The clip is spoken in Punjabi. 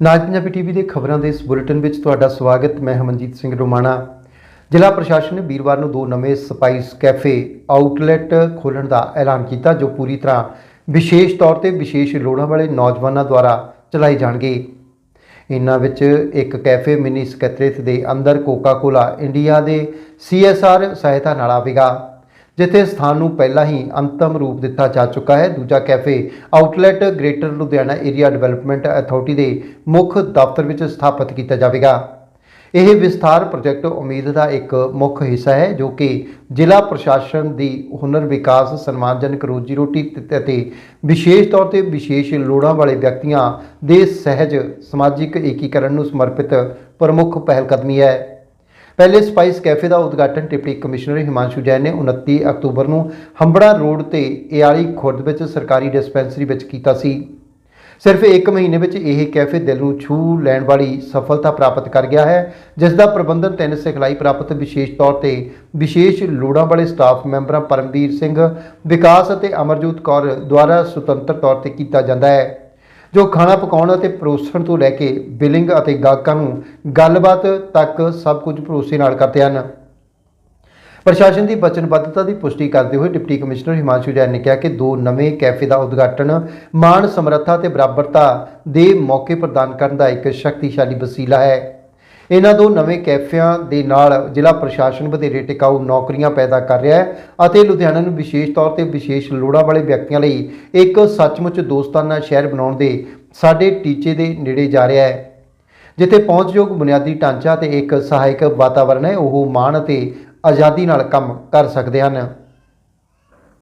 ਨਾਜ ਪੰਜਾਬੀ ਟੀਵੀ ਦੇ ਖਬਰਾਂ ਦੇ ਇਸ ਬੁਲੇਟਿਨ ਵਿੱਚ ਤੁਹਾਡਾ ਸਵਾਗਤ। ਮੈਂ ਹਮਨਜੀਤ ਸਿੰਘ ਰੋਮਾਣਾ। ਜ਼ਿਲ੍ਹਾ ਪ੍ਰਸ਼ਾਸਨ ਨੇ ਵੀਰਵਾਰ ਨੂੰ ਦੋ ਨਵੇਂ ਸਪਾਈਸ ਕੈਫੇ ਆਊਟਲੈਟ ਖੋਲ੍ਹਣ ਦਾ ਐਲਾਨ ਕੀਤਾ, ਜੋ ਪੂਰੀ ਤਰ੍ਹਾਂ ਵਿਸ਼ੇਸ਼ ਤੌਰ ਤੇ ਵਿਸ਼ੇਸ਼ ਲੋੜਾਂ ਵਾਲੇ ਨੌਜਵਾਨਾਂ ਦੁਆਰਾ ਚਲਾਏ ਜਾਣਗੇ। ਇਨ੍ਹਾਂ ਵਿੱਚ ਇੱਕ ਕੈਫੇ ਮਿਨੀ ਸਕੱਤਰੇਤ ਦੇ ਅੰਦਰ ਕੋਕਾ ਕੋਲਾ ਇੰਡੀਆ ਦੇ ਸੀਐਸਆਰ ਸਹਾਇਤਾ ਨਾਲ ਆਵੇਗਾ। ਜਿੱਥੇ ਸਥਾਨ ਨੂੰ ਪਹਿਲਾਂ ਹੀ ਅੰਤਮ ਰੂਪ ਦਿੱਤਾ ਜਾ ਚੁੱਕਾ ਹੈ। ਦੂਜਾ cafe outlet greater Ludhiana area development authority ਦੇ ਮੁੱਖ ਦਫ਼ਤਰ ਵਿੱਚ ਸਥਾਪਿਤ ਕੀਤਾ ਜਾਵੇਗਾ। ਇਹ ਵਿਸਥਾਰ ਪ੍ਰੋਜੈਕਟ ਉਮੀਦ ਦਾ ਇੱਕ ਮੁੱਖ ਹਿੱਸਾ ਹੈ, ਜੋ ਕਿ ਜ਼ਿਲ੍ਹਾ ਪ੍ਰਸ਼ਾਸਨ ਦੀ ਹੁਨਰ, ਵਿਕਾਸ, ਸਨਮਾਨਜਨਕ ਰੋਜੀ ਰੋਟੀ ਅਤੇ ਵਿਸ਼ੇਸ਼ ਤੌਰ ਤੇ ਵਿਸ਼ੇਸ਼ ਲੋੜਾਂ ਵਾਲੇ ਵਿਅਕਤੀਆਂ ਦੇ ਸਹਿਜ ਸਮਾਜਿਕ ਏਕੀਕਰਨ ਨੂੰ ਸਮਰਪਿਤ ਪ੍ਰਮੁੱਖ ਪਹਿਲਕਦਮੀ ਹੈ। ਪਹਿਲੇ ਸਪਾਈਸ ਕੈਫੇ ਦਾ ਉਦਘਾਟਨ ਡਿਪਟੀ ਕਮਿਸ਼ਨਰ ਹਿਮਾਂਸ਼ੂ ਜੈਨ ਨੇ 29 ਅਕਤੂਬਰ ਨੂੰ ਹੰਬੜਾ ਰੋਡ ਤੇ ਏਆਲੀ ਖੁਰਦ ਵਿੱਚ ਸਰਕਾਰੀ ਡਿਸਪੈਂਸਰੀ ਵਿੱਚ ਕੀਤਾ ਸੀ। ਸਿਰਫ 1 ਮਹੀਨੇ ਵਿੱਚ ਇਹ ਕੈਫੇ ਦਿਲ ਨੂੰ ਛੂ ਲੈਣ ਵਾਲੀ ਸਫਲਤਾ ਪ੍ਰਾਪਤ ਕਰ ਗਿਆ ਹੈ, ਜਿਸ ਦਾ ਪ੍ਰਬੰਧਨ ਤਿੰਨ ਸਿਖਲਾਈ ਪ੍ਰਾਪਤ ਵਿਸ਼ੇਸ਼ ਤੌਰ ਤੇ ਵਿਸ਼ੇਸ਼ ਲੋੜਾਂ ਵਾਲੇ ਸਟਾਫ ਮੈਂਬਰਾਂ ਪਰਮਵੀਰ ਸਿੰਘ, ਵਿਕਾਸ ਅਤੇ ਅਮਰਜੋਤ ਕੌਰ ਦੁਆਰਾ ਸੁਤੰਤਰ ਤੌਰ ਤੇ ਕੀਤਾ ਜਾਂਦਾ ਹੈ। ਜੋ ਖਾਣਾ ਪਕਾਉਣ ਅਤੇ ਪਰੋਸਣ ਤੋਂ ਲੈ ਕੇ ਬਿਲਿੰਗ ਅਤੇ ਗਾਹਕਾਂ ਨੂੰ ਗੱਲਬਾਤ ਤੱਕ ਸਭ ਕੁਝ ਭਰੋਸੇ ਨਾਲ ਕਰਦੇ ਹਨ। ਪ੍ਰਸ਼ਾਸਨ ਦੀ ਵਚਨਬੱਧਤਾ ਦੀ ਪੁਸ਼ਟੀ ਕਰਦੇ ਹੋਏ ਡਿਪਟੀ ਕਮਿਸ਼ਨਰ ਹਿਮਾਂਸ਼ੂ ਜੈਨ ਨੇ ਕਿਹਾ ਕਿ ਦੋ ਨਵੇਂ ਕੈਫੇ ਦਾ ਉਦਘਾਟਨ ਮਾਣ ਸਮਰੱਥਾ ਤੇ ਬਰਾਬਰਤਾ ਦੇ ਮੌਕੇ ਪ੍ਰਦਾਨ ਕਰਨ ਦਾ ਇੱਕ ਸ਼ਕਤੀਸ਼ਾਲੀ ਵਸੀਲਾ ਹੈ। ਇਹਨਾਂ ਦੋ ਨਵੇਂ ਕੈਫਿਆਂ ਦੇ ਨਾਲ ਜ਼ਿਲ੍ਹਾ ਪ੍ਰਸ਼ਾਸਨ ਵਧੇਰੇ ਟਿਕਾਊ ਨੌਕਰੀਆਂ ਪੈਦਾ ਕਰ ਰਿਹਾ ਹੈ ਅਤੇ ਲੁਧਿਆਣਾ ਨੂੰ ਵਿਸ਼ੇਸ਼ ਤੌਰ ਤੇ ਵਿਸ਼ੇਸ਼ ਲੋੜਾਂ ਵਾਲੇ ਵਿਅਕਤੀਆਂ ਲਈ ਇੱਕ ਸੱਚਮੁੱਚ ਦੋਸਤਾਨਾ ਸ਼ਹਿਰ ਬਣਾਉਣ ਦੇ ਸਾਡੇ ਟੀਚੇ ਦੇ ਨੇੜੇ ਜਾ ਰਿਹਾ ਹੈ, ਜਿੱਥੇ ਪਹੁੰਚਯੋਗ ਬੁਨਿਆਦੀ ਢਾਂਚਾ ਤੇ ਇੱਕ ਸਹਾਇਕ ਵਾਤਾਵਰਣ ਹੈ। ਉਹ ਮਾਣ ਅਤੇ ਆਜ਼ਾਦੀ ਨਾਲ ਕੰਮ ਕਰ ਸਕਦੇ ਹਨ।